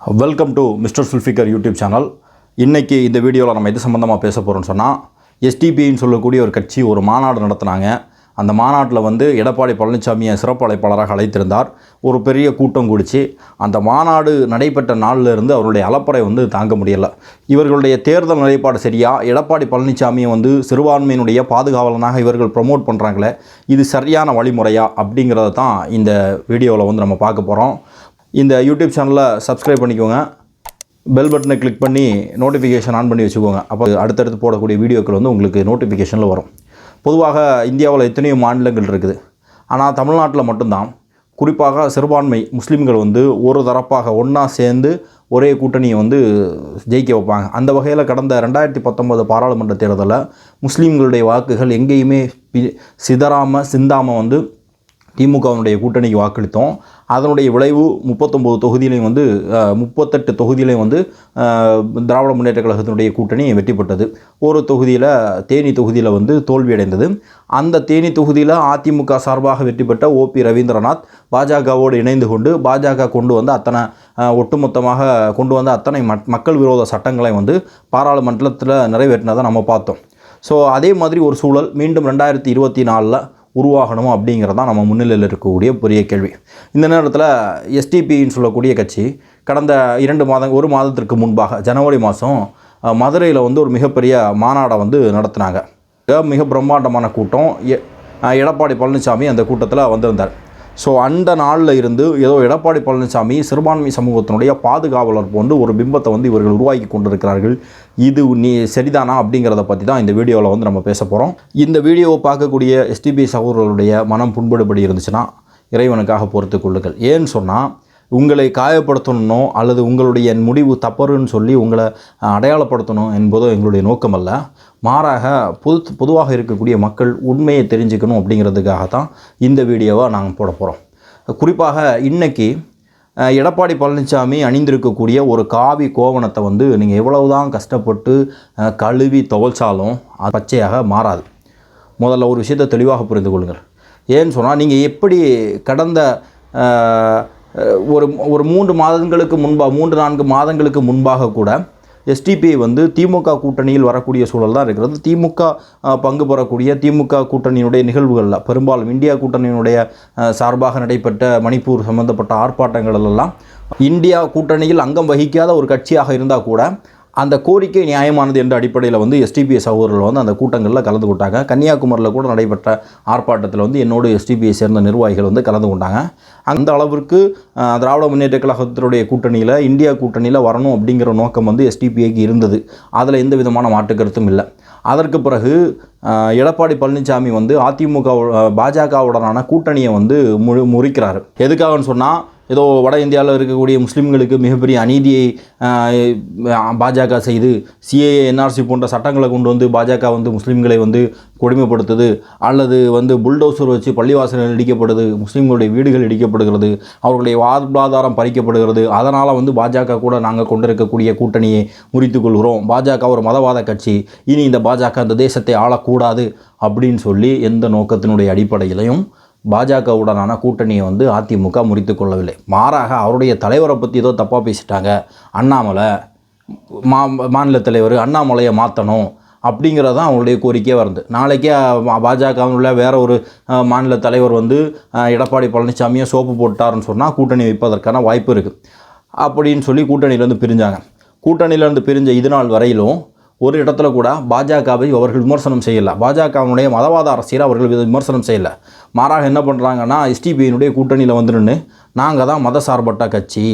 Welcome to mister Zulfikar YouTube channel இன்றைக்கி இந்த வீடியோவில் நம்ம எது சம்மந்தமாக பேச போகிறோம்னு சொன்னால் எஸ்டிபின்னு சொல்லக்கூடிய ஒரு கட்சி ஒரு மாநாடு நடத்தினாங்க. அந்த மாநாட்டில் வந்து எடப்பாடி பழனிசாமியை சிறப்பு அழைப்பாளராக அழைத்திருந்தார். ஒரு பெரிய கூட்டம் கூடிச்சு. அந்த மாநாடு நடைபெற்ற நாளிலிருந்து அவருடைய அலப்பறை வந்து தாங்க முடியலை. இவர்களுடைய தேர்தல் நிலைப்பாடு சரியா? எடப்பாடி பழனிசாமியை வந்து சிறுபான்மையினுடைய பாதுகாவலனாக இவர்கள் ப்ரமோட் பண்ணுறாங்களே இது சரியான வழிமுறையா? அப்படிங்கிறத தான் இந்த வீடியோவில் வந்து நம்ம பார்க்க போகிறோம் இந்த யூடியூப் சேனலை சப்ஸ்கிரைப் பண்ணிக்கோங்க. பெல் பட்டனை கிளிக் பண்ணி நோட்டிஃபிகேஷன் ஆன் பண்ணி வச்சுக்கோங்க. அப்போ அடுத்தடுத்து போடக்கூடிய வீடியோக்கள் வந்து உங்களுக்கு நோட்டிஃபிகேஷனில் வரும். பொதுவாக இந்தியாவில் எத்தனையோ மாநிலங்கள் இருக்குது. ஆனால் தமிழ்நாட்டில் மட்டும்தான். குறிப்பாக சிறுபான்மை முஸ்லீம்கள் வந்து ஒரு தரப்பாக ஒன்றா சேர்ந்து ஒரே கூட்டணியை வந்து ஜெயிக்க வைப்பாங்க. அந்த வகையில் கடந்த ரெண்டாயிரத்தி பத்தொன்பது பாராளுமன்ற தேர்தலில் முஸ்லீம்களுடைய வாக்குகள் எங்கேயுமே பி- சிதறாமல் சிந்தாமல் வந்து திமுகவினுடைய கூட்டணிக்கு வாக்களித்தோம். அதனுடைய விளைவு முப்பத்தொம்போது தொகுதியிலையும் வந்து முப்பத்தெட்டு தொகுதியிலையும் வந்து திராவிட முன்னேற்ற கழகத்தினுடைய கூட்டணி வெற்றி பெற்றது. ஒரு தொகுதியில் தேனி தொகுதியில் வந்து தோல்வியடைந்தது அந்த தேனி தொகுதியில் அதிமுக சார்பாக வெற்றி பெற்ற ஓபி ரவீந்திரநாத் பாஜகவோடு இணைந்து கொண்டு பாஜக கொண்டு வந்து அத்தனை ஒட்டுமொத்தமாக கொண்டு வந்த அத்தனை மக்- மக்கள் விரோத சட்டங்களை வந்து பாராளுமன்றத்தில் நிறைவேற்றினதை நம்ம பார்த்தோம். ஸோ அதே மாதிரி ஒரு சூழல் மீண்டும் ரெண்டாயிரத்தி இருபத்தி நாலில் உருவாகணும் அப்படிங்கிறது தான் நம்ம முன்னிலையில் இருக்கக்கூடிய பெரிய கேள்வி. இந்த நேரத்தில் எஸ்டிபின்னு சொல்லக்கூடிய கட்சி கடந்த இரண்டு மாதம் ஒரு மாதத்திற்கு முன்பாக ஜனவரி மாதம் மதுரையில் வந்து ஒரு மிகப்பெரிய மாநாடை வந்து நடத்தினாங்க. மிக பிரம்மாண்டமான கூட்டம். எ- எடப்பாடி பழனிசாமி அந்த கூட்டத்தில் வந்திருந்தார். ஸோ அந்த நாளில் இருந்து ஏதோ எடப்பாடி பழனிசாமி சிறுபான்மை சமூகத்தினுடைய பாதுகாவலர் போன்று ஒரு பிம்பத்தை வந்து இவர்கள் உருவாக்கி கொண்டிருக்கிறார்கள். இது நீ சரிதானா அப்படிங்கிறத பற்றி தான் இந்த வீடியோவில் வந்து நம்ம பேச போகிறோம் இந்த வீடியோவை பார்க்கக்கூடிய எஸ்டிபி சகோதரர்களுடைய மனம் புண்படுபடி இருந்துச்சுன்னா இறைவனுக்காக பொறுத்து கொள்ளுங்கள். ஏன்னு சொன்னால் உங்களை காயப்படுத்தணும்னோ அல்லது உங்களுடைய முடிவு தப்பறுன்னு சொல்லி உங்களை அடையாளப்படுத்தணும் என்பதோ எங்களுடைய நோக்கமல்ல. மாறாக பொது பொதுவாக இருக்கக்கூடிய மக்கள் உண்மையை தெரிஞ்சுக்கணும் அப்படிங்கிறதுக்காக தான் இந்த வீடியோவை நாங்கள் போட போகிறோம் குறிப்பாக இன்றைக்கி எடப்பாடி பழனிசாமி அணிந்திருக்கக்கூடிய ஒரு காவி கோவணத்தை வந்து நீங்கள் எவ்வளவு தான் கஷ்டப்பட்டு கழுவி துவைச்சாலும் அது பச்சையாக மாறாது. முதல்ல ஒரு விஷயத்தை தெளிவாக புரிந்து கொள்ளுங்கள். ஏன்னு சொன்னால் நீங்கள் எப்படி கடந்த ஒரு ஒரு மூன்று மாதங்களுக்கு முன்பாக மூன்று நான்கு மாதங்களுக்கு முன்பாக கூட எஸ்டிபிஐ வந்து திமுக கூட்டணியில் வரக்கூடிய சூழல் தான் இருக்கிறது. திமுக பங்கு பெறக்கூடிய திமுக கூட்டணியினுடைய நிகழ்வுகளில் பெரும்பாலும் இந்தியா கூட்டணியினுடைய சார்பாக நடைபெற்ற மணிப்பூர் சம்பந்தப்பட்ட ஆர்ப்பாட்டங்கள் எல்லாம் இந்தியா கூட்டணியில் அங்கம் வகிக்காத ஒரு கட்சியாக இருந்தால் கூட அந்த கோரிக்கை நியாயமானது என்ற அடிப்படையில் வந்து எஸ்டிபிஎஸ் சகோதரர்கள் வந்து அந்த கூட்டங்களில் கலந்து கொண்டாங்க. கன்னியாகுமரியில் கூட நடைபெற்ற ஆர்ப்பாட்டத்தில் வந்து என்னோடு எஸ்டிபிஐ சேர்ந்த நிர்வாகிகள் வந்து கலந்து கொண்டாங்க. அந்த அளவிற்கு திராவிட முன்னேற்ற கழகத்தினுடைய கூட்டணியில் இந்தியா கூட்டணியில் வரணும் அப்படிங்கிற நோக்கம் வந்து எஸ்டிபிஐக்கு இருந்தது. அதில் எந்த விதமான மாற்று கருத்தும் இல்லை. அதற்கு பிறகு எடப்பாடி பழனிசாமி வந்து அதிமுக பாஜகவுடனான கூட்டணியை வந்து முழு முறிக்கிறார். எதுக்காகன்னு சொன்னால் ஏதோ வட இந்தியாவில் இருக்கக்கூடிய முஸ்லீம்களுக்கு மிகப்பெரிய அநீதியை பாஜக செய்து சிஏஏ என்ஆர்சி போன்ற சட்டங்களை கொண்டு வந்து பாஜக வந்து முஸ்லீம்களை வந்து கொடுமைப்படுத்துது. அல்லது வந்து புல்டோசர் வச்சு பள்ளிவாசல்கள் இடிக்கப்படுது முஸ்லீம்களுடைய வீடுகள் இடிக்கப்படுகிறது அவர்களுடைய வாழ்வாதாரம் பறிக்கப்படுகிறது. அதனால் வந்து பாஜக கூட நாங்கள் கொண்டிருக்கக்கூடிய கூட்டணியை முறித்து கொள்கிறோம் பாஜக ஒரு மதவாத கட்சி. இனி இந்த பாஜக இந்த தேசத்தை ஆளக்கூடாது அப்படின்னு சொல்லி எந்த நோக்கத்தினுடைய அடிப்படையிலையும் பாஜகவுடனான கூட்டணியை வந்து அதிமுக முறித்து கொள்ளவில்லை. மாறாக அவருடைய தலைவரை பற்றி ஏதோ தப்பாக பேசிட்டாங்க. அண்ணாமலை மா மாநில தலைவர் அண்ணாமலையை மாற்றணும் அப்படிங்கிறது தான் அவங்களுடைய கோரிக்கையாக வருது. நாளைக்கே பாஜகவில் வேறு ஒரு மாநில தலைவர் வந்து எடப்பாடி பழனிசாமியை சோப்பு போட்டாருன்னு சொன்னால் கூட்டணி வைப்பதற்கான வாய்ப்பு இருக்குது அப்படின்னு சொல்லி கூட்டணியிலேருந்து பிரிஞ்சாங்க. கூட்டணியிலேருந்து பிரிஞ்ச இது நாள் வரையிலும் ஒரு இடத்துல கூட பாஜகவை அவர்கள் விமர்சனம் செய்யலை. பாஜகவினுடைய மதவாத அரசியல் அவர்கள் விமர்சனம் செய்யலை. மாறாக என்ன பண்ணுறாங்கன்னா எஸ்டிபியினுடைய கூட்டணியில் வந்து நின்று நாங்கள் தான் மதசார்பற்ற கட்சி.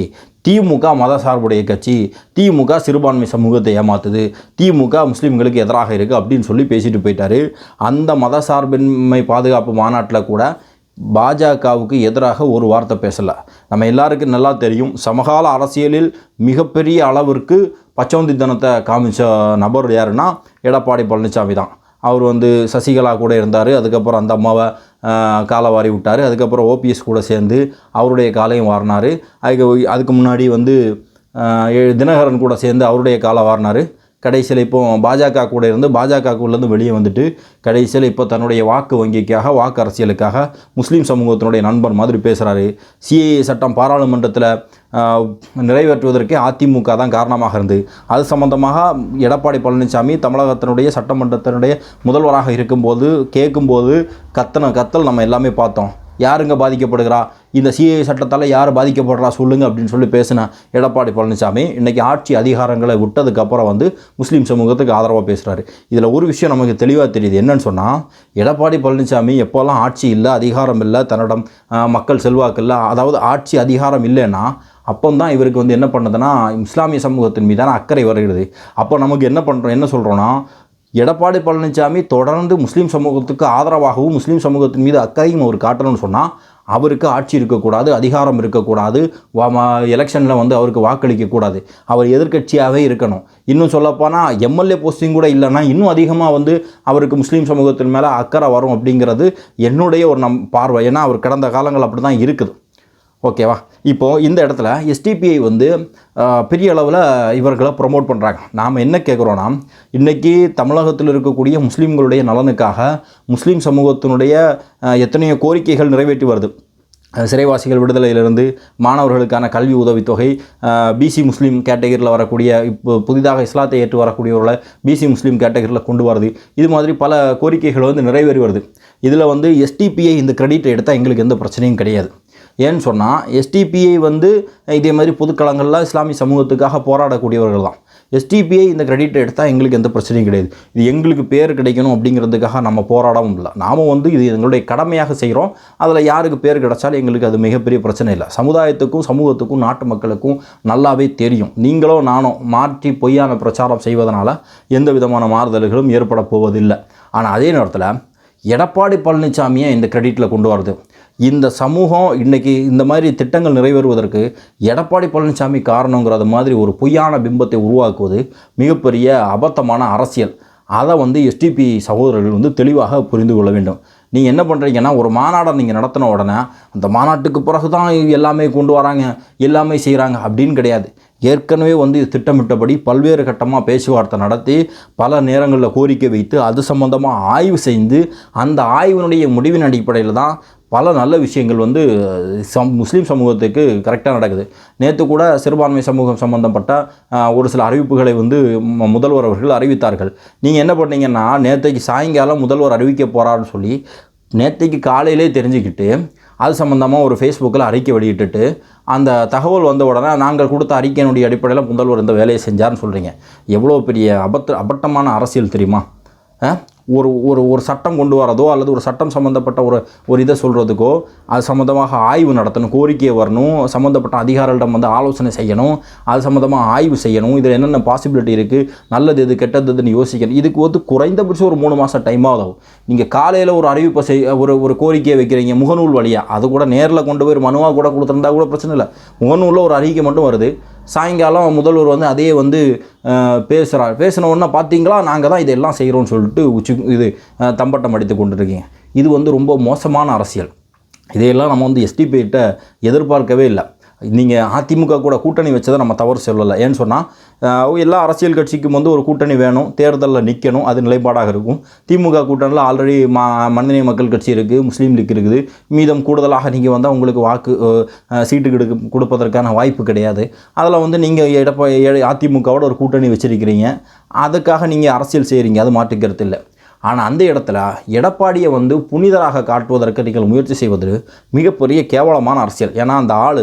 திமுக மதசார்புடைய கட்சி. திமுக சிறுபான்மை சமூகத்தை ஏமாத்துது. திமுக முஸ்லீம்களுக்கு எதிராக இருக்குது அப்படின்னு சொல்லி பேசிட்டு போயிட்டாரு. அந்த மதசார்பின்மை பாதுகாப்பு மாநாட்டில் கூட பாஜகவுக்கு எதிராக ஒரு வார்த்தை பேசலை. நம்ம எல்லாருக்கும் நல்லா தெரியும் சமகால அரசியலில் மிகப்பெரிய அளவிற்கு பச்சோந்தித்தனத்தை காமிச்ச நபர் யாருன்னா எடப்பாடி பழனிசாமி தான். அவர் வந்து சசிகலா கூட இருந்தார் அதுக்கப்புறம் அந்த அம்மாவை காலை வாரி விட்டார் அதுக்கப்புறம் ஓபிஎஸ் கூட சேர்ந்து அவருடைய காலையும் வாரினார். அதுக்கு அதுக்கு முன்னாடி வந்து தினகரன் கூட சேர்ந்து அவருடைய காலை வாரினார். கடைசியில் இப்போ பாஜக கூட இருந்து பாஜகக்குள்ளேருந்து வெளியே வந்துட்டு கடைசியில் இப்போ தன்னுடைய வாக்கு வங்கிக்காக வாக்கு அரசியலுக்காக முஸ்லீம் சமூகத்தினுடைய நண்பர் மாதிரி பேசுகிறாரு சிஏஏ சட்டம் பாராளுமன்றத்தில் நிறைவேற்றுவதற்கே அதிமுக தான் காரணமாக இருந்தது அது சம்பந்தமாக எடப்பாடி பழனிசாமி தமிழகத்தினுடைய சட்டமன்றத்தினுடைய முதல்வராக இருக்கும்போது கேட்கும்போது கத்தனை கத்தல் நம்ம எல்லாமே பார்த்தோம். யாருங்க பாதிக்கப்படுகிறா? இந்த சிஏ சட்டத்தால் யார் பாதிக்கப்படுறா சொல்லுங்க அப்படின்னு சொல்லி பேசின எடப்பாடி பழனிசாமி இன்றைக்கி ஆட்சி அதிகாரங்களை விட்டதுக்கப்புறம் வந்து முஸ்லீம் சமூகத்துக்கு ஆதரவாக பேசுகிறாரு இதில் ஒரு விஷயம் நமக்கு தெளிவாக தெரியுது. என்னன்னு சொன்னால் எடப்பாடி பழனிசாமி எப்போல்லாம் ஆட்சி இல்லை அதிகாரம் இல்லை தன்னிடம் மக்கள் செல்வாக்கு இல்லை அதாவது ஆட்சி அதிகாரம் இல்லைன்னா அப்போ தான் இவருக்கு வந்து என்ன பண்ணுதுன்னா இஸ்லாமிய சமூகத்தின் மீதான அக்கறை வருகிறது. அப்போ நமக்கு என்ன பண்ணுறோம் என்ன சொல்கிறோன்னா எடப்பாடி பழனிசாமி தொடர்ந்து முஸ்லீம் சமூகத்துக்கு ஆதரவாகவும் முஸ்லீம் சமூகத்தின் மீது அக்கறையும் அவர் காட்டணும்னு சொன்னால் அவருக்கு ஆட்சி இருக்கக்கூடாது அதிகாரம் இருக்கக்கூடாது எலெக்ஷனில் வந்து அவருக்கு வாக்களிக்கக்கூடாது. அவர் எதிர்க்கட்சியாகவே இருக்கணும். இன்னும் சொல்லப்போனால் எம்எல்ஏ போஸ்டிங் கூட இல்லைன்னா இன்னும் அதிகமாக வந்து அவருக்கு முஸ்லீம் சமூகத்தின் மேலே அக்கறை வரும் அப்படிங்கிறது என்னுடைய ஒரு நம் பார்வை. ஏன்னா அவர் கடந்த காலங்கள் அப்படி தான் இருக்குது. ஓகேவா? இப்போது இந்த இடத்துல எஸ்டிபிஐ வந்து பெரிய அளவில் இவர்களை ப்ரொமோட் பண்ணுறாங்க நாம் என்ன கேட்குறோன்னா இன்றைக்கி தமிழகத்தில் இருக்கக்கூடிய முஸ்லீம்களுடைய நலனுக்காக முஸ்லீம் சமூகத்தினுடைய எத்தனையோ கோரிக்கைகள் நிறைவேற்றி வருது. சிறைவாசிகள் விடுதலையிலிருந்து மாணவர்களுக்கான கல்வி உதவித்தொகை பிசி முஸ்லீம் கேட்டகரியில் வரக்கூடிய இப்போ புதிதாக இஸ்லாத்தை ஏற்று வரக்கூடியவர்களை பிசி முஸ்லீம் கேட்டகரியில் கொண்டு வருது. இது மாதிரி பல கோரிக்கைகள் வந்து நிறைவேறி வருது. இதில் வந்து எஸ்டிபிஐ இந்த கிரெடிட் எடுத்தால் எங்களுக்கு எந்த பிரச்சனையும் கிடையாது. ஏன்னு சொன்னால் எஸ்டிபிஐ வந்து இதே மாதிரி பொதுக்களங்களில் இஸ்லாமிய சமூகத்துக்காக போராடக்கூடியவர்கள் தான் எஸ்டிபிஐ இந்த கிரெடிட் எடுத்தால் எங்களுக்கு எந்த பிரச்சனையும் கிடையாது. இது எங்களுக்கு பேர் கிடைக்கணும் அப்படிங்கிறதுக்காக நம்ம போராடவும் இல்லை. நாம வந்து இது எங்களுடைய கடமையாக செய்கிறோம் அதில் யாருக்கு பேர் கிடைச்சாலும் எங்களுக்கு அது மிகப்பெரிய பிரச்சனை இல்லை. சமுதாயத்துக்கும் சமூகத்துக்கும் நாட்டு மக்களுக்கும் நல்லாவே தெரியும். நீங்களோ நானோ மாற்றி பொய்யான பிரச்சாரம் செய்வதனால் எந்த விதமான மாறுதல்களும் ஏற்பட போவதில்லை. ஆனால் அதே நேரத்தில் எடப்பாடி பழனிசாமியை இந்த கிரெடிட்டில் கொண்டு வருது. இந்த சமூகம் இன்றைக்கி இந்த மாதிரி திட்டங்கள் நிறைவேறுவதற்கு எடப்பாடி பழனிசாமி காரணங்கிறது மாதிரி ஒரு பொய்யான பிம்பத்தை உருவாக்குவது மிகப்பெரிய அபத்தமான அரசியல். அதை வந்து எஸ்டிபி சகோதரர்கள் வந்து தெளிவாக புரிந்து கொள்ள வேண்டும். நீங்கள் என்ன பண்ணுறீங்கன்னா ஒரு மாநாடை நீங்கள் நடத்தின உடனே அந்த மாநாட்டுக்கு பிறகு தான் எல்லாமே கொண்டு வராங்க எல்லாமே செய்கிறாங்க அப்படின்னு கிடையாது. ஏற்கனவே வந்து இது திட்டமிட்டபடி பல்வேறு கட்டமாக பேச்சுவார்த்தை நடத்தி பல நேரங்களில் கோரிக்கை வைத்து அது சம்பந்தமாக ஆய்வு செய்து அந்த ஆய்வினுடைய முடிவின் அடிப்படையில் தான் பல நல்ல விஷயங்கள் வந்து சம் முஸ்லீம் சமூகத்துக்கு கரெக்டாக நடக்குது. நேற்று கூட சிறுபான்மை சமூகம் சம்பந்தப்பட்ட ஒரு சில அறிவிப்புகளை வந்து ம- முதல்வர் அவர்கள் அறிவித்தார்கள். நீங்கள் என்ன பண்ணீங்கன்னா நேற்றைக்கு சாயங்காலம் முதல்வர் அறிவிக்க போகிறாருன்னு சொல்லி நேற்றைக்கு காலையிலே தெரிஞ்சுக்கிட்டு அது சம்மந்தமாக ஒரு ஃபேஸ்புக்கில் அறிக்கை வெளியிட்டுட்டு அந்த தகவல் வந்த உடனே நாங்கள் கொடுத்த அறிக்கையினுடைய அடிப்படையில் முதல்வர் இந்த வேலையை செஞ்சார்னு சொல்கிறீங்க எவ்வளோ பெரிய அபத்த அபட்டமான அரசியல் தெரியுமா? ஒரு ஒரு ஒரு சட்டம் கொண்டு வரதோ அல்லது ஒரு சட்டம் சம்மந்தப்பட்ட ஒரு ஒரு இதை சொல்கிறதுக்கோ அது சம்மந்தமாக ஆய்வு நடத்தணும் கோரிக்கையை வரணும் சம்மந்தப்பட்ட அதிகாரிகளிடம் வந்து ஆலோசனை செய்யணும் அது சம்மந்தமாக ஆய்வு செய்யணும் இதில் என்னென்ன பாசிபிலிட்டி இருக்குது நல்லது எது கெட்டது யோசிக்கணும். இதுக்கு வந்து குறைந்தபட்சம் ஒரு மூணு மாதம் டைம் ஆகும். நீங்கள் காலையில் ஒரு அறிவிப்பை செய் ஒரு ஒரு கோரிக்கையை வைக்கிறீங்க முகநூல் வழியாக அது கூட நேரில் கொண்டு போய் மனுவாக கூட கொடுத்துருந்தா கூட பிரச்சனை இல்லை. முகநூலில் ஒரு அறிக்கை மட்டும் வருது. சாயங்காலம் முதல்வர் வந்து அதே வந்து பேசுகிறார் பேசின உடனே பார்த்தீங்களா நாங்கள் தான் இதெல்லாம் செய்கிறோம்னு சொல்லிட்டு உச்சி இது தம்பட்டம் அடித்து கொண்டு இருக்கீங்க இது வந்து ரொம்ப மோசமான அரசியல். இதையெல்லாம் நம்ம வந்து எஸ்டிபிகிட்ட எதிர்பார்க்கவே இல்லை. நீங்கள் அதிமுக கூட கூட்டணி வச்சதை நம்ம தவறு சொல்லலை. ஏன்னு சொன்னால் எல்லா அரசியல் கட்சிக்கும் வந்து ஒரு கூட்டணி வேணும். தேர்தலில் நிற்கணும் அது நிலைப்பாடாக இருக்கும். திமுக கூட்டணியில் ஆல்ரெடி மா மனிதநேய மக்கள் கட்சி இருக்குது முஸ்லீம் லீக் இருக்குது. மீதம் கூடுதலாக நீங்கள் வந்தால் உங்களுக்கு வாக்கு சீட்டு கொடுக்க கொடுப்பதற்கான வாய்ப்பு கிடையாது. அதில் வந்து நீங்கள் எடப்பா அதிமுகவோட ஒரு கூட்டணி வச்சிருக்கிறீங்க. அதுக்காக நீங்கள் அரசியல் செய்கிறீங்க அது மாற்றுக்கிறது இல்லை. ஆனால் அந்த இடத்துல எடப்பாடியை வந்து புனிதராக காட்டுவதற்கு நீங்கள் முயற்சி செய்வது மிகப்பெரிய கேவலமான அரசியல். ஏன்னா அந்த ஆள்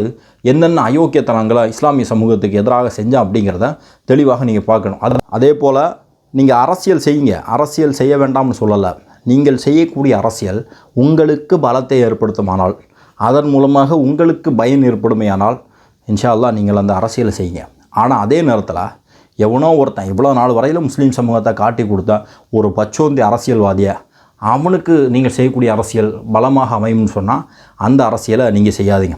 என்னென்ன அயோக்கியத்தனங்களை இஸ்லாமிய சமூகத்துக்கு எதிராக செஞ்சால் அப்படிங்கிறத தெளிவாக நீங்கள் பார்க்கணும். அது அதே போல் நீங்கள் அரசியல் செய்யுங்க. அரசியல் செய்ய வேண்டாம்னு சொல்லலை. நீங்கள் செய்யக்கூடிய அரசியல் உங்களுக்கு பலத்தை ஏற்படுத்துமானால் அதன் மூலமாக உங்களுக்கு பயன் ஏற்படுமையானால் இன்ஷா அல்லா நீங்கள் அந்த அரசியலை செய்யுங்க. ஆனால் அதே நேரத்தில் எவனோ ஒருத்தன் இவ்வளோ நாள் வரையில் முஸ்லீம் சமூகத்தை காட்டி கொடுத்த ஒரு பச்சோந்தி அரசியல்வாதியை அவனுக்கு நீங்கள் செய்யக்கூடிய அரசியல் பலமாக அமையும்னு சொன்னால் அந்த அரசியலை நீங்கள் செய்யாதீங்க.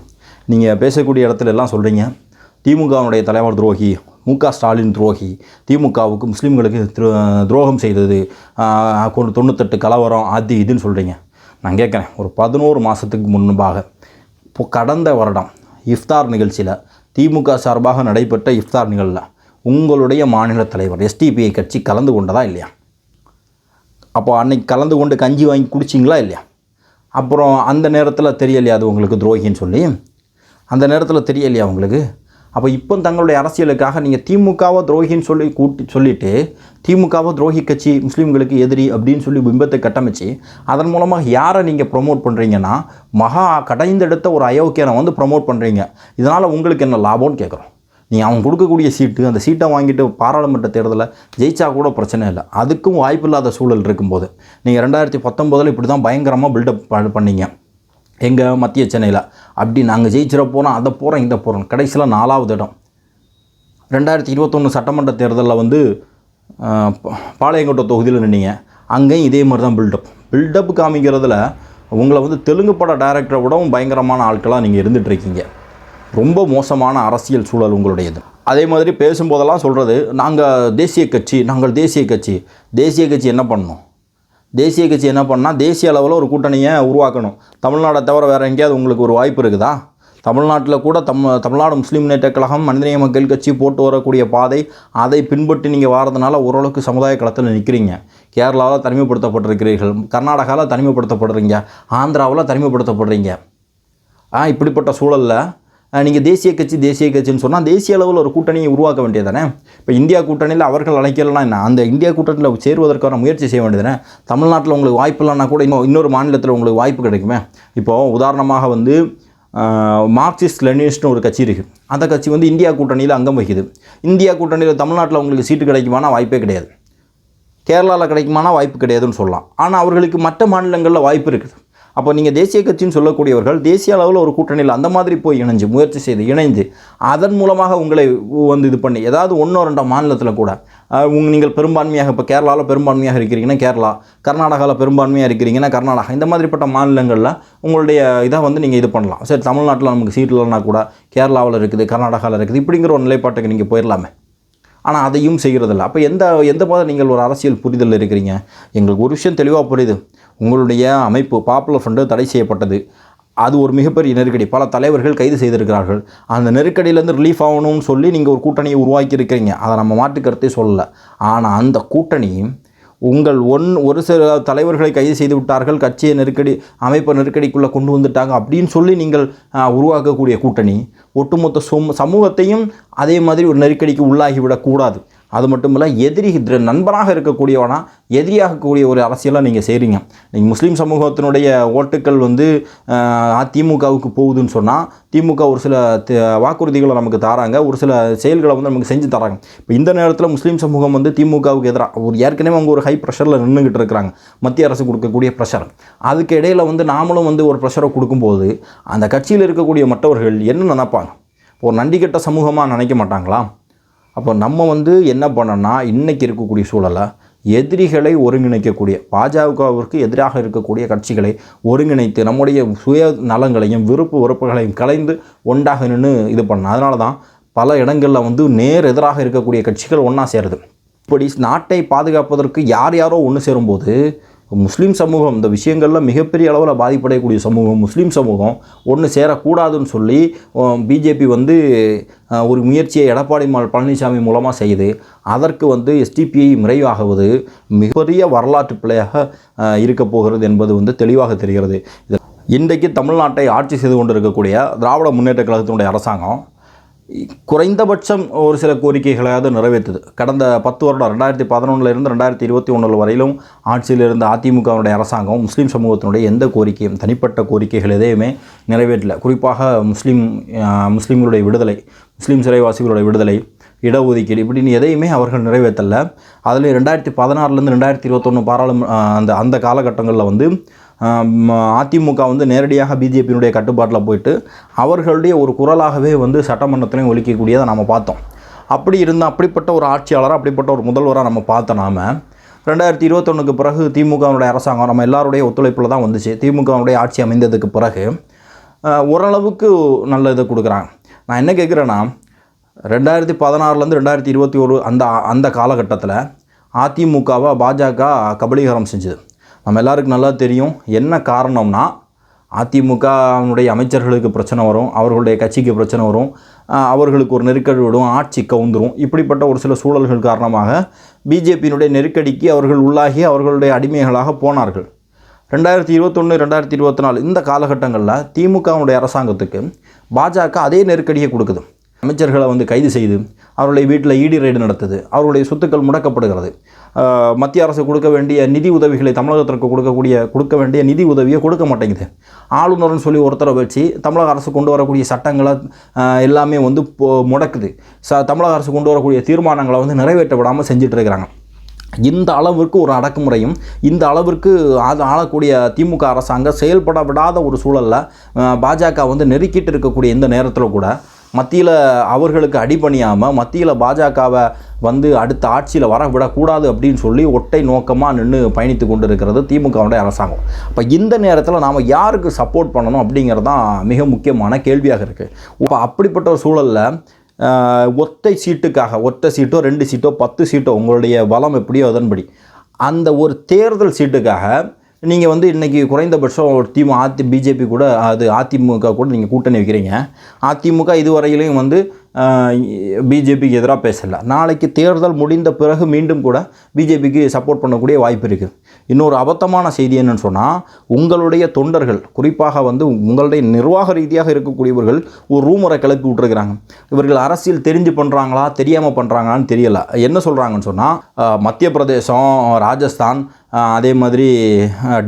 நீங்கள் பேசக்கூடிய இடத்துல எல்லாம் சொல்கிறீங்க திமுகவுடைய தலைவர் துரோகி மு க ஸ்டாலின் துரோகி திமுகவுக்கு முஸ்லீம்களுக்கு துரோ- துரோகம் செய்தது கொண்டு தொண்ணூத்தெட்டு கலவரம் அது இதுன்னு சொல்கிறீங்க நான் கேட்குறேன் ஒரு பதினோரு மாதத்துக்கு முன்பாக இப்போ கடந்த வருடம் இஃப்தார் நிகழ்ச்சியில் திமுக சார்பாக நடைபெற்ற இஃப்தார் நிகழ்வில் உங்களுடைய மாநில தலைவர் எஸ்டிபிஐ கட்சி கலந்து கொண்டதா இல்லையா? அப்போ அன்னைக்கு கலந்து கொண்டு கஞ்சி வாங்கி குடிச்சிங்களா இல்லையா? அப்புறம் அந்த நேரத்தில் தெரியலையா அது உங்களுக்கு துரோகின்னு சொல்லி? அந்த நேரத்தில் தெரியலையா உங்களுக்கு? அப்போ இப்போ தங்களுடைய அரசியலுக்காக நீங்கள் திமுகவை துரோகின்னு சொல்லி கூட்டி சொல்லிவிட்டு திமுகவை துரோகி கட்சி முஸ்லீம்களுக்கு எதிரி அப்படின்னு சொல்லி பிம்பத்தை கட்டமைச்சு அதன் மூலமாக யாரை நீங்கள் ப்ரொமோட் பண்ணுறீங்கன்னா மகா கடைந்தெடுத்த ஒரு அயோக்கியனை வந்து ப்ரொமோட் பண்ணுறீங்க இதனால் உங்களுக்கு என்ன லாபம்னு கேட்குறோம் நீ அவன் கொடுக்கக்கூடிய சீட்டு அந்த சீட்டை வாங்கிட்டு பாராளுமன்ற தேர்தலில் ஜெயிச்சா கூட பிரச்சனை இல்லை. அதுக்கும் வாய்ப்பில்லாத சூழல் இருக்கும்போது. நீங்கள் ரெண்டாயிரத்தி பத்தொம்போதில் இப்படி தான் பயங்கரமாக பில்டப் பண்ணீங்க. எங்கள் மத்திய சென்னையில். அப்படி நாங்கள் ஜெயிச்சிட போகிறோம் அதை போகிறோம் இதை போகிறோம் கடைசியில் நாலாவது இடம். ரெண்டாயிரத்தி இருபத்தொன்று சட்டமன்ற தேர்தலில் வந்து பா- பாளையங்கோட்டை தொகுதியில் நின்னீங்க. அங்கேயும் இதே மாதிரி தான் பில்டப் பில்டப் காமிக்கிறதுல உங்களை வந்து தெலுங்கு பட டைரக்டரை விடவும் பயங்கரமான ஆட்களாக நீங்கள் இருந்துகிட்ருக்கீங்க ரொம்ப மோசமான அரசியல் சூழல் உங்களுடையது. அதே மாதிரி பேசும்போதெல்லாம் சொல்கிறது நாங்கள் தேசிய கட்சி நாங்கள் தேசிய கட்சி. தேசிய கட்சி என்ன பண்ணணும் தேசிய கட்சி என்ன பண்ணால் தேசிய அளவில் ஒரு கூட்டணியை உருவாக்கணும். தமிழ்நாடை தவிர வேறு எங்கேயாவது உங்களுக்கு ஒரு வாய்ப்பு இருக்குதா? தமிழ்நாட்டில் கூட தம் தமிழ்நாடு முஸ்லீம் முன்னேற்ற கழகம் மனிதநேய மக்கள் கட்சி போட்டு வரக்கூடிய பாதை அதை பின்பற்றி நீங்கள் வாரதுனால ஓரளவுக்கு சமுதாய களத்தில் நிற்கிறீங்க கேரளாவில் தனிமைப்படுத்தப்பட்டிருக்கிறீர்கள் கர்நாடகாவில் தனிமைப்படுத்தப்படுறீங்க ஆந்திராவில் தனிமைப்படுத்தப்படுறீங்க. ஆ இப்படிப்பட்ட சூழலில் நீங்கள் தேசிய கட்சி தேசிய கட்சின்னு சொன்னால் தேசிய அளவில் ஒரு கூட்டணியை உருவாக்க வேண்டியதானே இப்போ இந்தியா கூட்டணியில் அவர்கள் அழைக்கலாம் என்ன? அந்த இந்தியா கூட்டணியில் சேருவதற்கான முயற்சி செய்ய வேண்டியதானே தமிழ்நாட்டில் உங்களுக்கு வாய்ப்பு இல்லைன்னா கூட இன்னும் இன்னொரு மாநிலத்தில் உங்களுக்கு வாய்ப்பு கிடைக்குமே? இப்போது உதாரணமாக வந்து மார்க்சிஸ்ட் லெனினிஸ்ட்னு ஒரு கட்சி இருக்குது அந்த கட்சி வந்து இந்தியா கூட்டணியில் அங்கம் வகிக்குது. இந்தியா கூட்டணியில் தமிழ்நாட்டில் உங்களுக்கு சீட்டு கிடைக்குமானா வாய்ப்பே கிடையாது. கேரளாவில் கிடைக்குமானா வாய்ப்பு கிடையாதுன்னு சொல்லலாம். ஆனால் அவர்களுக்கு மற்ற மாநிலங்களில் வாய்ப்பு இருக்குது. அப்போ நீங்கள் தேசிய கட்சின்னு சொல்லக்கூடியவர்கள் தேசிய அளவில் ஒரு கூட்டணியில் அந்த மாதிரி போய் இணைஞ்சு முயற்சி செய்து இணைந்து அதன் மூலமாக உங்களை வந்து இது பண்ணி ஏதாவது ஒன்றோ ரெண்டோ மாநிலத்தில் கூட உங் நீங்கள் பெரும்பான்மையாக இப்போ கேரளாவில் பெரும்பான்மையாக இருக்கிறீங்கன்னா கேரளா கர்நாடகாவில் பெரும்பான்மையாக இருக்கிறீங்கன்னா கர்நாடகா இந்த மாதிரிப்பட்ட மாநிலங்களில் உங்களுடைய இதை வந்து நீங்கள் இது பண்ணலாம். சரி தமிழ்நாட்டில் நமக்கு சீட் இல்லைன்னா கூட கேரளாவில் இருக்குது கர்நாடகாவில் இருக்குது இப்படிங்கிற ஒரு நிலைப்பாட்டுக்கு நீங்கள் போயிடலாமே ஆனால் அதையும் செய்கிறதில்ல அப்போ எந்த எந்த மாதிரி நீங்கள் ஒரு அரசியல் புரிதல் இருக்கிறீங்க? எங்களுக்கு ஒரு விஷயம் தெளிவாக புரியுது. உங்களுடைய அமைப்பு பாப்புலர் ஃபண்டு தடை செய்யப்பட்டது. அது ஒரு மிகப்பெரிய நெருக்கடி. பல தலைவர்கள் கைது செய்திருக்கிறார்கள். அந்த நெருக்கடியிலேருந்து ரிலீஃப் ஆகணும்னு சொல்லி நீங்கள் ஒரு கூட்டணியை உருவாக்கி இருக்கிறீங்க அதை நம்ம மாற்று கருத்தே சொல்லலை. ஆனால் அந்த கூட்டணி உங்கள் ஒன் ஒரு சில தலைவர்களை கைது செய்து விட்டார்கள். கட்சியை நெருக்கடி அமைப்பை நெருக்கடிக்குள்ளே கொண்டு வந்துட்டாங்க அப்படின்னு சொல்லி நீங்கள் உருவாக்கக்கூடிய கூட்டணி ஒட்டுமொத்த சொம் சமூகத்தையும் அதே மாதிரி ஒரு நெருக்கடிக்கு உள்ளாகிவிடக்கூடாது அது மட்டும் இல்லை எதிரி நண்பனாக இருக்கக்கூடியவனா எதிரியாக கூடிய ஒரு அரசியலாக நீங்கள் செய்கிறீங்க நீங்கள் முஸ்லீம் சமூகத்தினுடைய ஓட்டுக்கள் வந்து திமுகவுக்கு போகுதுன்னு சொன்னால் திமுக ஒரு சில வாக்குறுதிகளை நமக்கு தராங்க ஒரு சில செயல்களை வந்து நமக்கு செஞ்சு தராங்க. இப்போ இந்த நேரத்தில் முஸ்லீம் சமூகம் வந்து திமுகவுக்கு எதிராக ஒரு ஏற்கனவே அவங்க ஒரு ஹை ப்ரெஷரில் நின்றுக்கிட்டு இருக்கிறாங்க. மத்திய அரசு கொடுக்கக்கூடிய ப்ரெஷர் அதுக்கு இடையில் வந்து நாமளும் வந்து ஒரு ப்ரெஷரை கொடுக்கும்போது அந்த கட்சியில் இருக்கக்கூடிய மற்றவர்கள் என்ன நினைப்பாங்க? ஒரு நண்டிக்கெட்ட சமூகமாக நினைக்க மாட்டாங்களா? அப்போ நம்ம வந்து என்ன பண்ணோன்னா இன்றைக்கி இருக்கக்கூடிய சூழலை எதிரிகளை ஒருங்கிணைக்கக்கூடிய பாஜகவிற்கு எதிராக இருக்கக்கூடிய கட்சிகளை ஒருங்கிணைத்து நம்முடைய சுய நலங்களையும் விருப்பு வெறுப்புகளையும் கலைந்து ஒன்றாக நின்று இது பண்ண அதனால தான் பல இடங்களில் வந்து நேர் எதிராக இருக்கக்கூடிய கட்சிகள் ஒன்றா சேருது. இப்படி நாட்டை பாதுகாப்பதற்கு யார் யாரோ ஒன்று சேரும்போது முஸ்லீம் சமூகம் இந்த விஷயங்களில் மிகப்பெரிய அளவில் பாதிப்படையக்கூடிய சமூகம் முஸ்லீம் சமூகம். ஒன்று சேரக்கூடாதுன்னு சொல்லி பிஜேபி வந்து ஒரு முயற்சியை எடப்பாடி பழனிசாமி மூலமாக செய்யுது அதற்கு வந்து எஸ்டிபிஐ முறைவாகுவது மிகப்பெரிய வரலாற்று பிழையாக அஹ், இருக்கப் போகிறது என்பது வந்து தெளிவாக தெரிகிறது. இது இன்றைக்கு தமிழ்நாட்டை ஆட்சி செய்து கொண்டிருக்கக்கூடிய திராவிட முன்னேற்ற கழகத்தினுடைய அரசாங்கம் குறைந்தபட்சம் ஒரு சில கோரிக்கைகளையாவது நிறைவேற்றுது. கடந்த பத்து வருடம் ரெண்டாயிரத்தி பதினொன்றில் இருந்து ரெண்டாயிரத்தி இருபத்தி ஒன்றில் வரையிலும் ஆட்சியில் இருந்த அதிமுகவுடைய அரசாங்கம் முஸ்லீம் சமூகத்தினுடைய எந்த கோரிக்கையும் தனிப்பட்ட கோரிக்கைகள் எதையுமே நிறைவேற்றல. குறிப்பாக முஸ்லீம் முஸ்லீம்களுடைய விடுதலை முஸ்லீம் சிறைவாசிகளுடைய விடுதலை இடஒதுக்கீடு இப்படின்னு எதையுமே அவர்கள் நிறைவேற்றலை. அதில் ரெண்டாயிரத்தி பதினாறுலேருந்து ரெண்டாயிரத்தி இருபத்தொன்று பாராளுமன்ற அந்த அந்த காலகட்டங்களில் வந்து அதிமுக வந்து நேரடியாக பிஜேபியினுடைய கட்டுப்பாட்டில் போயிட்டு அவர்களுடைய ஒரு குரலாகவே வந்து சட்டமன்றத்திலையும் ஒழிக்கக்கூடியதை நம்ம பார்த்தோம். அப்படி இருந்த அப்படிப்பட்ட ஒரு ஆட்சியாளராக அப்படிப்பட்ட ஒரு முதல்வராக நம்ம பார்த்த நாம ரெண்டாயிரத்தி இருபத்தொன்னுக்கு பிறகு திமுகவினுடைய அரசாங்கம் நம்ம எல்லாருடைய ஒத்துழைப்பில் தான் வந்துச்சு. திமுகவினுடைய ஆட்சி அமைந்ததுக்கு பிறகு ஓரளவுக்கு நல்ல இதை கொடுக்குறாங்க. நான் என்ன கேட்குறேன்னா ரெண்டாயிரத்தி பதினாறுலேருந்து ரெண்டாயிரத்தி இருபத்தி ஒரு அந்த அந்த காலகட்டத்தில் அதிமுகவை பாஜக கபலீகரம் செஞ்சுது. நம்ம எல்லாருக்கும் நல்லா தெரியும் என்ன காரணம்னா அதிமுகவினுடைய அமைச்சர்களுக்கு பிரச்சனை வரும் அவர்களுடைய கட்சிக்கு பிரச்சனை வரும் அவர்களுக்கு ஒரு நெருக்கடி விடும் ஆட்சி கவுந்துரும். இப்படிப்பட்ட ஒரு சில சூழல்கள் காரணமாக பிஜேபியினுடைய நெருக்கடிக்கு அவர்கள் உள்ளாகி அவர்களுடைய அடிமைகளாக போனார்கள். ரெண்டாயிரத்தி இருபத்தொன்று ரெண்டாயிரத்தி இருபத்தி நாலு இந்த காலகட்டங்களில் திமுகவுடைய அரசாங்கத்துக்கு பாஜக அதே நெருக்கடியை கொடுக்குது. அமைச்சர்களை வந்து கைது செய்து அவருடைய வீட்டில் ஈடி ரைடு நடத்துது. அவருடைய சொத்துக்கள் முடக்கப்படுகிறது. மத்திய அரசு கொடுக்க வேண்டிய நிதி உதவிகளை தமிழகத்திற்கு கொடுக்கக்கூடிய கொடுக்க வேண்டிய நிதி உதவியை கொடுக்க மாட்டேங்குது. ஆளுநர்னு சொல்லி ஒருத்தரை வச்சு தமிழக அரசு கொண்டு வரக்கூடிய சட்டங்களை எல்லாமே வந்து போ- முடக்குது. ச தமிழக அரசு கொண்டு வரக்கூடிய தீர்மானங்களை வந்து நிறைவேற்ற விடாமல் செஞ்சிட்ருக்கிறாங்க. இந்த அளவிற்கு ஒரு அடக்குமுறையும் இந்த அளவிற்கு அது ஆளக்கூடிய திமுக அரசாங்கம் செயல்பட விடாத ஒரு சூழலில் பாஜக வந்து நெருக்கிட்டு இருக்கக்கூடிய இந்த நேரத்தில் கூட மத்தியில் அவர்களுக்கு அடிபணியாமல் மத்தியில் பாஜகவை வந்து அடுத்த ஆட்சியில் வர விடக்கூடாது அப்படின்னு சொல்லி ஒட்டை நோக்கமாக நின்று பயணித்து கொண்டு இருக்கிறது திமுகவுடைய அரசாங்கம். அப்போ இந்த நேரத்தில் நாம் யாருக்கு சப்போர்ட் பண்ணணும் அப்படிங்கிறது தான் மிக முக்கியமான கேள்வியாக இருக்குது இப்போ அப்படிப்பட்ட ஒரு சூழலில் ஒத்தை சீட்டுக்காக ஒற்றை சீட்டோ ரெண்டு சீட்டோ பத்து சீட்டோ உங்களுடைய பலம் எப்படியோ அதன்படி அந்த ஒரு தேர்தல் சீட்டுக்காக நீங்கள் வந்து இன்றைக்கி குறைந்தபட்சம் ஒரு திமு அதி பிஜேபி கூட அது அதிமுக கூட நீங்கள் கூட்டணி வைக்கிறீங்க. அதிமுக இதுவரையிலையும் வந்து பிஜேபிக்கு எதிராக பேசலை. நாளைக்கு தேர்தல் முடிந்த பிறகு மீண்டும் கூட பிஜேபிக்கு சப்போர்ட் பண்ணக்கூடிய வாய்ப்பு இருக்குது இன்னொரு அபத்தமான செய்தி என்னன்னு சொன்னால் உங்களுடைய தொண்டர்கள் குறிப்பாக வந்து உங்களுடைய நிர்வாக ரீதியாக இருக்கக்கூடியவர்கள் ஒரு ரூமரை கிளப்பி விட்டுருக்குறாங்க. இவர்கள் அரசியல் தெரிஞ்சு பண்ணுறாங்களா தெரியாமல் பண்ணுறாங்களான்னு தெரியல. என்ன சொல்கிறாங்கன்னு சொன்னால் மத்திய பிரதேசம் ராஜஸ்தான் அதே மாதிரி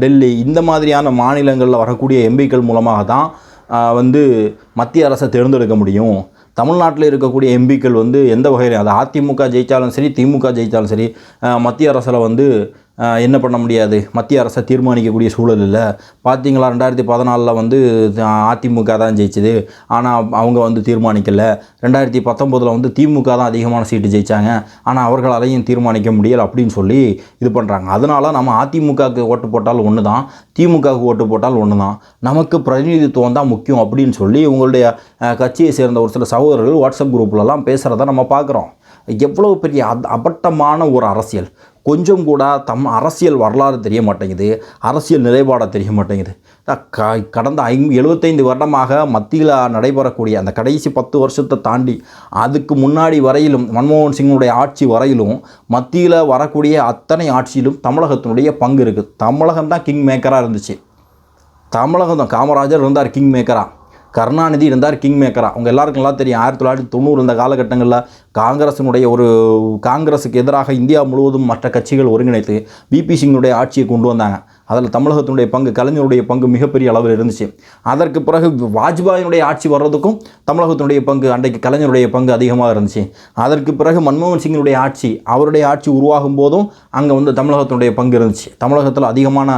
டெல்லி இந்த மாதிரியான மாநிலங்களில் வரக்கூடிய எம்பிக்கள் மூலமாக தான் வந்து மத்திய அரசை தேர்ந்தெடுக்க முடியும். தமிழ்நாட்டில் இருக்கக்கூடிய எம்பிக்கள் வந்து எந்த வகையிலையும் அது அதிமுக ஜெயித்தாலும் சரி திமுக ஜெயித்தாலும் சரி மத்திய அரசில் வந்து என்ன பண்ண முடியாது? மத்திய அரசை தீர்மானிக்கக்கூடிய சூழல் இல்லை. பார்த்தீங்களா ரெண்டாயிரத்தி பதினாலில் வந்து அதிமுக தான் ஜெயிச்சது. ஆனால் அவங்க வந்து தீர்மானிக்கலை. ரெண்டாயிரத்தி பத்தொம்போதில் வந்து திமுக தான் அதிகமான சீட்டு ஜெயித்தாங்க ஆனால் அவர்களாலையும் தீர்மானிக்க முடியலை அப்படின்னு சொல்லி இது பண்ணுறாங்க அதனால் நம்ம அதிமுகவுக்கு ஓட்டு போட்டால் ஒன்று தான் திமுகவுக்கு ஓட்டு போட்டால் ஒன்று தான் நமக்கு பிரதிநிதித்துவம் தான் முக்கியம் அப்படின்னு சொல்லி உங்களுடைய கட்சியை சேர்ந்த ஒரு சில சகோதரர்கள் வாட்ஸ்அப் குரூப்லலாம் பேசுகிறத நம்ம பார்க்குறோம் எவ்வளோ பெரிய அபட்டமான ஒரு அரசியல். கொஞ்சம் கூட தம் அரசியல் வரலாறு தெரிய மாட்டேங்குது அரசியல் நிலைப்பாடாக தெரிய மாட்டேங்குது க- கடந்த ஐ எழுபத்தைந்து வருடமாக மத்தியில் நடைபெறக்கூடிய அந்த கடைசி பத்து வருஷத்தை தாண்டி அதுக்கு முன்னாடி வரையிலும் மன்மோகன் சிங்கினுடைய ஆட்சி வரையிலும் மத்தியில் வரக்கூடிய அத்தனை ஆட்சியிலும் தமிழகத்தினுடைய பங்கு இருக்குது தமிழகம் தான் கிங் மேக்கராக இருந்துச்சு. தமிழகம் தான் காமராஜர் இருந்தார் கிங் மேக்கராக கருணாநிதி இருந்தார் கிங் மேக்கரா அவங்க எல்லாருக்கும் எல்லாம் தெரியும் ஆயிரத்தி தொள்ளாயிரத்தி தொண்ணூறு இந்த காலகட்டங்களில் காங்கிரஸினுடைய ஒரு காங்கிரஸுக்கு எதிராக இந்தியா முழுவதும் மற்ற கட்சிகள் ஒருங்கிணைத்து பிபி சிங்குடைய ஆட்சியை கொண்டு வந்தாங்க. அதில் தமிழகத்தினுடைய பங்கு கலைஞருடைய பங்கு மிகப்பெரிய அளவில் இருந்துச்சு. அதற்கு பிறகு வாஜ்பாயினுடைய ஆட்சி வர்றதுக்கும் தமிழகத்தினுடைய பங்கு அன்றைக்கு கலைஞருடைய பங்கு அதிகமாக இருந்துச்சு. அதற்கு பிறகு மன்மோகன் சிங்கினுடைய ஆட்சி அவருடைய ஆட்சி உருவாகும் போதும் அங்கே வந்து தமிழகத்தினுடைய பங்கு இருந்துச்சு. தமிழகத்தில் அதிகமான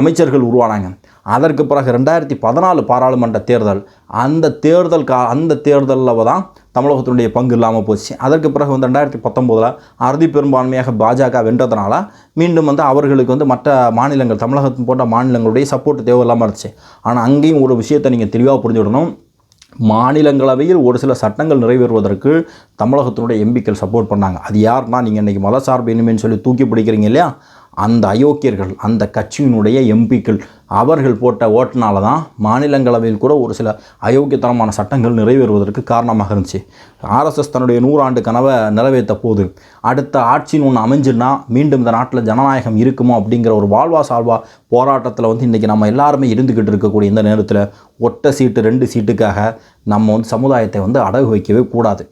அமைச்சர்கள் உருவானாங்க. அதற்கு பிறகு ரெண்டாயிரத்தி பதினாலு பாராளுமன்ற தேர்தல் அந்த தேர்தல் கா அந்த தேர்தலில் தான் தமிழகத்தினுடைய பங்கு இல்லாமல் போச்சு. அதற்கு பிறகு வந்து ரெண்டாயிரத்தி பத்தொம்போதில் அறுதி பெரும்பான்மையாக பாஜக வென்றதுனால மீண்டும் வந்து அவர்களுக்கு வந்து மற்ற மாநிலங்கள் தமிழகத்தின் போன்ற மாநிலங்களுடைய சப்போர்ட் தேவை இல்லாமல் இருந்துச்சு. ஆனால் அங்கேயும் ஒரு விஷயத்தை நீங்கள் தெளிவாக புரிஞ்சுவிடணும் மாநிலங்களவையில் ஒரு சில சட்டங்கள் நிறைவேறுவதற்கு தமிழகத்தினுடைய எம்பிக்கள் சப்போர்ட் பண்ணாங்க. அது யாருன்னா நீங்கள் இன்றைக்கி மதசார்பு இனிமேன்னு சொல்லி தூக்கி பிடிக்கிறீங்க இல்லையா? அந்த அயோக்கியர்கள் அந்த கட்சியினுடைய எம்பிக்கள் அவர்கள் போட்ட ஓட்டுனால தான் மாநிலங்களவையில் கூட ஒரு சில அயோக்கியத்தனமான சட்டங்கள் நிறைவேறுவதற்கு காரணமாக இருந்துச்சு. ஆர்எஸ்எஸ் தன்னுடைய நூறாண்டு கனவை நிறைவேற்ற போது அடுத்த ஆட்சின்னு ஒன்று அமைஞ்சுன்னா மீண்டும் இந்த நாட்டில் ஜனநாயகம் இருக்குமோ அப்படிங்கிற ஒரு வாழ்வா சால்வா போராட்டத்தில் வந்து இன்றைக்கி நம்ம எல்லாருமே இருந்துக்கிட்டு இருக்கக்கூடிய இந்த நேரத்தில் ஒட்டை சீட்டு ரெண்டு சீட்டுக்காக நம்ம வந்து சமுதாயத்தை வந்து அடகு வைக்கவே கூடாது.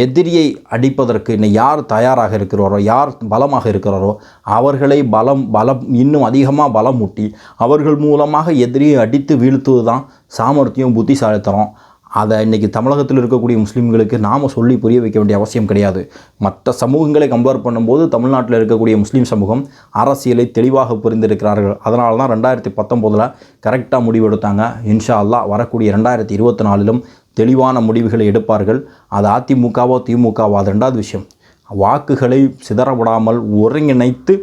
எதிரியை அடிப்பதற்கு இன்னும் யார் தயாராக இருக்கிறாரோ யார் பலமாக இருக்கிறாரோ அவர்களை பலம் பலம் இன்னும் அதிகமாக பலம் ஊட்டி அவர்கள் மூலமாக எதிரியை அடித்து வீழ்த்துவது தான் சாமர்த்தியம் புத்திசாலித்தனம். அதை இன்றைக்கி தமிழகத்தில் இருக்கக்கூடிய முஸ்லீம்களுக்கு நாம் சொல்லி புரிய வைக்க வேண்டிய அவசியம் கிடையாது. மற்ற சமூகங்களை கம்பேர் பண்ணும்போது தமிழ்நாட்டில் இருக்கக்கூடிய முஸ்லீம் சமூகம் அரசியலை தெளிவாக புரிந்திருக்கிறார்கள். அதனால தான் ரெண்டாயிரத்தி பத்தொம்போதில் கரெக்டாக முடிவெடுத்தாங்க. இன்ஷா அல்லாஹ் வரக்கூடிய ரெண்டாயிரத்தி இருபத்தி நாலிலும் தெளிவான முடிவுகளை எடுப்பார்கள். அது அதிமுகவோ திமுகவோ அது ரெண்டாவது விஷயம். வாக்குகளை சிதறவிடாமல் ஒருங்கிணைத்து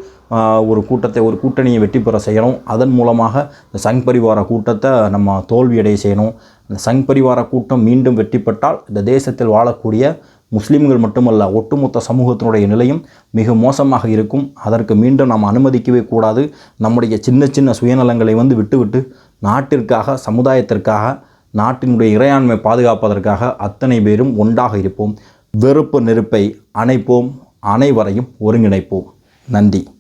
ஒரு கூட்டத்தை ஒரு கூட்டணியை வெற்றி பெற செய்யணும். அதன் மூலமாக இந்த சங் பரிவார கூட்டத்தை நம்ம தோல்வியடைய செய்யணும். இந்த சங் பரிவார கூட்டம் மீண்டும் வெற்றி பெற்றால் இந்த தேசத்தில் வாழக்கூடிய முஸ்லீம்கள் மட்டுமல்ல ஒட்டுமொத்த சமூகத்தினுடைய நிலையும் மிக மோசமாக இருக்கும். அதற்கு மீண்டும் நாம் அனுமதிக்கவே கூடாது. நம்முடைய சின்ன சின்ன சுயநலங்களை வந்து விட்டுவிட்டு நாட்டிற்காக சமுதாயத்திற்காக நாட்டினுடைய இறையாண்மை பாதுகாப்பதற்காக அத்தனை பேரும் ஒன்றாக இருப்போம். வெறுப்பு நெருப்பை அணைப்போம். அனைவரையும் ஒருங்கிணைப்போம். நன்றி.